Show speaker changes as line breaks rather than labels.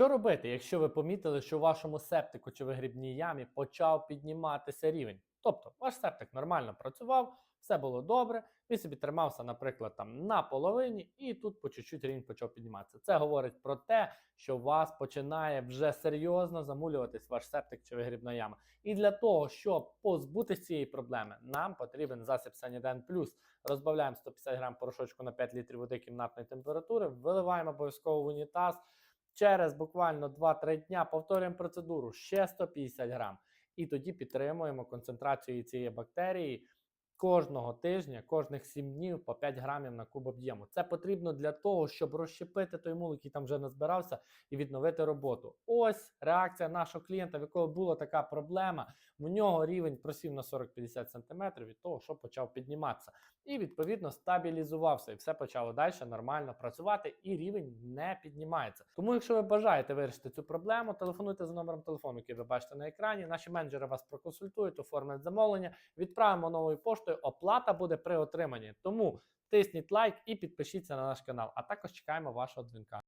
Що робити, якщо ви помітили, що у вашому септику чи вигрібній ямі почав підніматися рівень? Тобто ваш септик нормально працював, все було добре, він собі тримався, наприклад, там на половині, і тут по чуть-чуть рівень почав підніматися. Це говорить про те, що вас починає вже серйозно замулюватись ваш септик чи вигрібна яма. І для того, щоб позбутися цієї проблеми, нам потрібен засіб Саніден Плюс. Розбавляємо 150 грам порошочку на 5 літрів води кімнатної температури, виливаємо обов'язково в унітаз. Через буквально 2-3 дня повторюємо процедуру ще 150 грам. І тоді підтримуємо концентрацію цієї бактерії кожного тижня, кожних 7 днів по 5 грамів на куб об'єму. Це потрібно для того, щоб розщепити той мул, який там вже назбирався, і відновити роботу. Ось реакція нашого клієнта, в якого була така проблема. В нього рівень просів на 40-50 см від того, що почав підніматися. І відповідно стабілізувався, і все почало далі нормально працювати, і рівень не піднімається. Тому, якщо ви бажаєте вирішити цю проблему, телефонуйте за номером телефону, який ви бачите на екрані. Наші менеджери вас проконсультують, оформлять замовлення, відправимо новою поштою. Оплата буде при отриманні. Тому тисніть лайк і підпишіться на наш канал. А також чекаємо вашого дзвінка.